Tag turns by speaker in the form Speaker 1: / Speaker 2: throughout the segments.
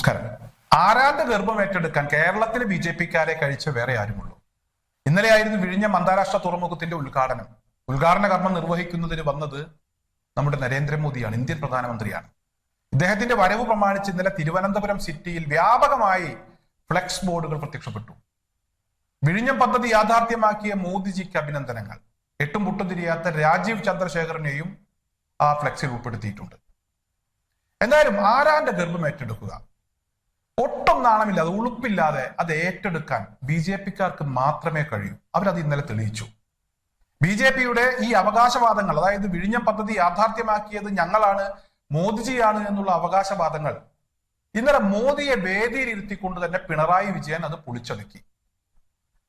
Speaker 1: നമസ്കാരം. ആരാന്റെ ഗർഭം ഏറ്റെടുക്കാൻ കേരളത്തിലെ ബി ജെ പിക്കാരെ കഴിച്ച വേറെ ആരുമുള്ളൂ? ഇന്നലെയായിരുന്നു വിഴിഞ്ഞം അന്താരാഷ്ട്ര തുറമുഖത്തിന്റെ ഉദ്ഘാടനം. ഉദ്ഘാടന കർമ്മം നിർവഹിക്കുന്നതിന് വന്നത് നമ്മുടെ നരേന്ദ്രമോദിയാണ് ഇന്ത്യൻ പ്രധാനമന്ത്രിയാണ്. ഇദ്ദേഹത്തിന്റെ വരവ് പ്രമാണിച്ച് ഇന്നലെ തിരുവനന്തപുരം സിറ്റിയിൽ വ്യാപകമായി ഫ്ലെക്സ് ബോർഡുകൾ പ്രത്യക്ഷപ്പെട്ടു. വിഴിഞ്ഞം പദ്ധതി യാഥാർത്ഥ്യമാക്കിയ മോദിജിക്ക് അഭിനന്ദനങ്ങൾ. എട്ടും പുട്ടും തിരിയാത്ത രാജീവ് ചന്ദ്രശേഖരനെയും ആ ഫ്ലെക്സിൽ ഉൾപ്പെടുത്തിയിട്ടുണ്ട്. എന്തായാലും ആരാന്റെ ഗർഭം ഏറ്റെടുക്കുക ഒട്ടും നാണമില്ലാതെ ഉളുപ്പില്ലാതെ അത് ഏറ്റെടുക്കാൻ ബി ജെ പിക്കാർക്ക് മാത്രമേ കഴിയൂ. അവരത് ഇന്നലെ തെളിയിച്ചു. ബി ജെ പിയുടെ ഈ അവകാശവാദങ്ങൾ അതായത് വിഴിഞ്ഞം പദ്ധതി യാഥാർത്ഥ്യമാക്കിയത് ഞങ്ങളാണ് മോദിജിയാണ് എന്നുള്ള അവകാശവാദങ്ങൾ ഇന്നലെ മോദിയെ വേദിയിലിരുത്തിക്കൊണ്ട് തന്നെ പിണറായി വിജയൻ അത് പൊളിച്ചടുക്കി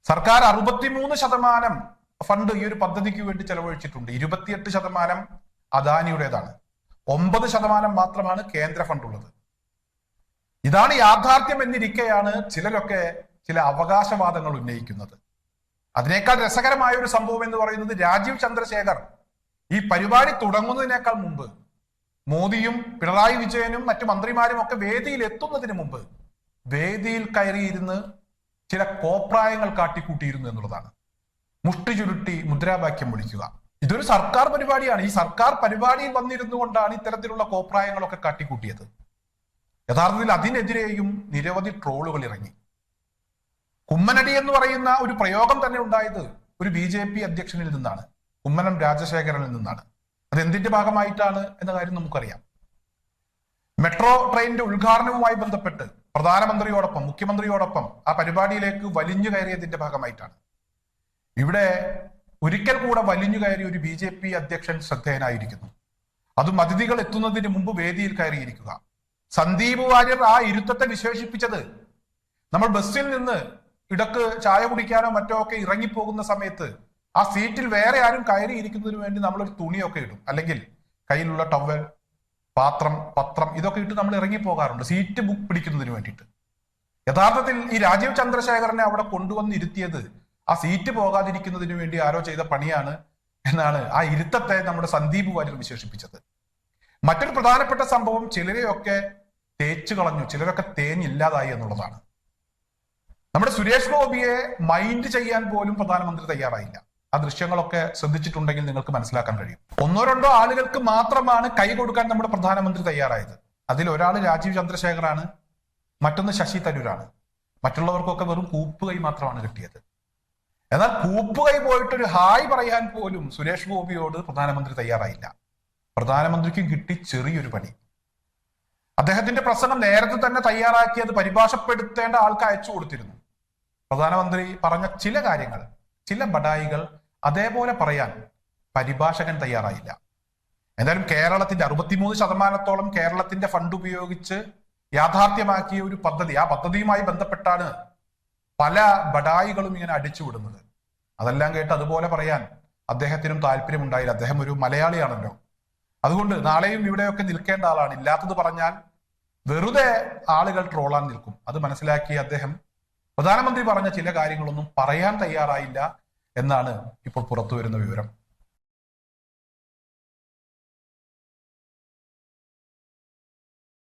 Speaker 1: സർക്കാർ അറുപത്തിമൂന്ന് ശതമാനം ഫണ്ട് ഈ ഒരു പദ്ധതിക്ക് വേണ്ടി ചെലവഴിച്ചിട്ടുണ്ട്. ഇരുപത്തിയെട്ട് ശതമാനം അദാനിയുടേതാണ്. ഒമ്പത് ശതമാനം മാത്രമാണ് കേന്ദ്ര ഫണ്ട് ഉള്ളത് ഇതാണ് യാഥാർത്ഥ്യം എന്നിരിക്കെയാണ് ചിലരൊക്കെ ചില അവകാശവാദങ്ങൾ ഉന്നയിക്കുന്നത്. അതിനേക്കാൾ രസകരമായ ഒരു സംഭവം എന്ന് പറയുന്നത് രാജീവ് ചന്ദ്രശേഖർ ഈ പരിപാടി തുടങ്ങുന്നതിനേക്കാൾ മുമ്പ് മോദിയും പിണറായി വിജയനും മറ്റു മന്ത്രിമാരും ഒക്കെ വേദിയിൽ എത്തുന്നതിന് മുമ്പ് വേദിയിൽ കയറിയിരുന്ന് ചില കോപ്രായങ്ങൾ കാട്ടിക്കൂട്ടിയിരുന്നു എന്നുള്ളതാണ്. മുഷ്ടി ചുരുട്ടി മുദ്രാവാക്യം വിളിക്കുക. ഇതൊരു സർക്കാർ പരിപാടിയാണ്. ഈ സർക്കാർ പരിപാടിയിൽ വന്നിരുന്നു കൊണ്ടാണ് ഇത്തരത്തിലുള്ള കോപ്രായങ്ങളൊക്കെ കാട്ടിക്കൂട്ടിയത്. യഥാർത്ഥത്തിൽ അതിനെതിരെയും നിരവധി ട്രോളുകൾ ഇറങ്ങി. കുമ്മനടി എന്ന് പറയുന്ന ഒരു പ്രയോഗം തന്നെ ഉണ്ടായത് ഒരു ബി ജെ പി അധ്യക്ഷനിൽ നിന്നാണ്. കുമ്മനം രാജശേഖരനിൽ നിന്നാണ്. അത് എന്തിന്റെ ഭാഗമായിട്ടാണ് എന്ന കാര്യം നമുക്കറിയാം. മെട്രോ ട്രെയിനിന്റെ ഉദ്ഘാടനവുമായി ബന്ധപ്പെട്ട് പ്രധാനമന്ത്രിയോടൊപ്പം മുഖ്യമന്ത്രിയോടൊപ്പം ആ പരിപാടിയിലേക്ക് വലിഞ്ഞു കയറിയതിന്റെ ഭാഗമായിട്ടാണ്. ഇവിടെ ഒരിക്കൽ കൂടെ വലിഞ്ഞു കയറി ഒരു ബി ജെ പി അധ്യക്ഷൻ ശ്രദ്ധേയനായിരിക്കുന്നു. അതും അതിഥികൾ എത്തുന്നതിന് മുമ്പ് വേദിയിൽ കയറിയിരിക്കുക. സന്ദീപ് വാര്യർ ആ ഇരുത്തത്തെ വിശേഷിപ്പിച്ചത്. നമ്മൾ ബസ്സിൽ നിന്ന് ഇടയ്ക്ക് ചായ കുടിക്കാനോ മറ്റോ ഒക്കെ ഇറങ്ങിപ്പോകുന്ന സമയത്ത് ആ സീറ്റിൽ വേറെ ആരും കയറിയിരിക്കുന്നതിന് വേണ്ടി നമ്മൾ ഒരു തുണിയൊക്കെ ഇടും. അല്ലെങ്കിൽ കയ്യിലുള്ള ടവൽ പാത്രം പത്രം ഇതൊക്കെ ഇട്ട് നമ്മൾ ഇറങ്ങി പോകാറുണ്ട് സീറ്റ് ബുക്ക് പിടിക്കുന്നതിന് വേണ്ടിയിട്ട്. യഥാർത്ഥത്തിൽ ഈ രാജീവ് ചന്ദ്രശേഖരനെ അവിടെ കൊണ്ടുവന്ന് ഇരുത്തിയത് ആ സീറ്റ് പോകാതിരിക്കുന്നതിന് വേണ്ടി ആരോ ചെയ്ത പണിയാണ് എന്നാണ് ആ ഇരുത്തത്തെ നമ്മുടെ സന്ദീപ് വാര്യർ വിശേഷിപ്പിച്ചത്. മറ്റൊരു പ്രധാനപ്പെട്ട സംഭവം ചിലരെയൊക്കെ തേച്ചു കളഞ്ഞു. ചിലരൊക്കെ തേഞ്ഞില്ലാതായി എന്നുള്ളതാണ്. നമ്മുടെ സുരേഷ് ഗോപിയെ മൈൻഡ് ചെയ്യാൻ പോലും പ്രധാനമന്ത്രി തയ്യാറായില്ല. ആ ദൃശ്യങ്ങളൊക്കെ ശ്രദ്ധിച്ചിട്ടുണ്ടെങ്കിൽ നിങ്ങൾക്ക് മനസ്സിലാക്കാൻ കഴിയും. ഒന്നോ രണ്ടോ ആളുകൾക്ക് മാത്രമാണ് കൈ കൊടുക്കാൻ നമ്മുടെ പ്രധാനമന്ത്രി തയ്യാറായത്. അതിൽ ഒരാൾ രാജീവ് ചന്ദ്രശേഖറാണ് മറ്റൊന്ന് ശശി തരൂരാണ്. മറ്റുള്ളവർക്കൊക്കെ വെറും കൂപ്പുകൈ മാത്രമാണ് കിട്ടിയത്. എന്നാൽ കൂപ്പുകൈ പോയിട്ടൊരു ഹായ് പറയാൻ പോലും സുരേഷ് ഗോപിയോട് പ്രധാനമന്ത്രി തയ്യാറായില്ല. പ്രധാനമന്ത്രിക്കും കിട്ടി ചെറിയൊരു പണി. അദ്ദേഹത്തിന്റെ പ്രസംഗം നേരത്തെ തന്നെ തയ്യാറാക്കി അത് പരിഭാഷപ്പെടുത്തേണ്ട ആൾക്ക് അയച്ചു കൊടുത്തിരുന്നു. പ്രധാനമന്ത്രി പറഞ്ഞ ചില കാര്യങ്ങൾ ചില ബഡായികൾ അതേപോലെ പറയാൻ പരിഭാഷകൻ തയ്യാറായില്ല. എന്തായാലും കേരളത്തിന്റെ അറുപത്തിമൂന്ന് ശതമാനത്തോളം കേരളത്തിന്റെ ഫണ്ട് ഉപയോഗിച്ച് യാഥാർത്ഥ്യമാക്കിയ ഒരു പദ്ധതി ആ പദ്ധതിയുമായി ബന്ധപ്പെട്ടാണ് പല ബഡായികളും ഇങ്ങനെ അടിച്ചുവിടുന്നത് അതെല്ലാം കേട്ട് അതുപോലെ പറയാൻ അദ്ദേഹത്തിനും താല്പര്യമുണ്ടായില്ല. അദ്ദേഹം ഒരു മലയാളിയാണല്ലോ. അതുകൊണ്ട് നാളെയും ഇവിടെയൊക്കെ നിൽക്കേണ്ട ആളാണ്. ഇല്ലാത്തത് പറഞ്ഞാൽ വെറുതെ ആളുകൾ ട്രോളാൻ നിൽക്കും. അത് മനസ്സിലാക്കി അദ്ദേഹം പ്രധാനമന്ത്രി പറഞ്ഞ ചില കാര്യങ്ങളൊന്നും പറയാൻ തയ്യാറായില്ല എന്നാണ് ഇപ്പോൾ പുറത്തു വരുന്ന വിവരം.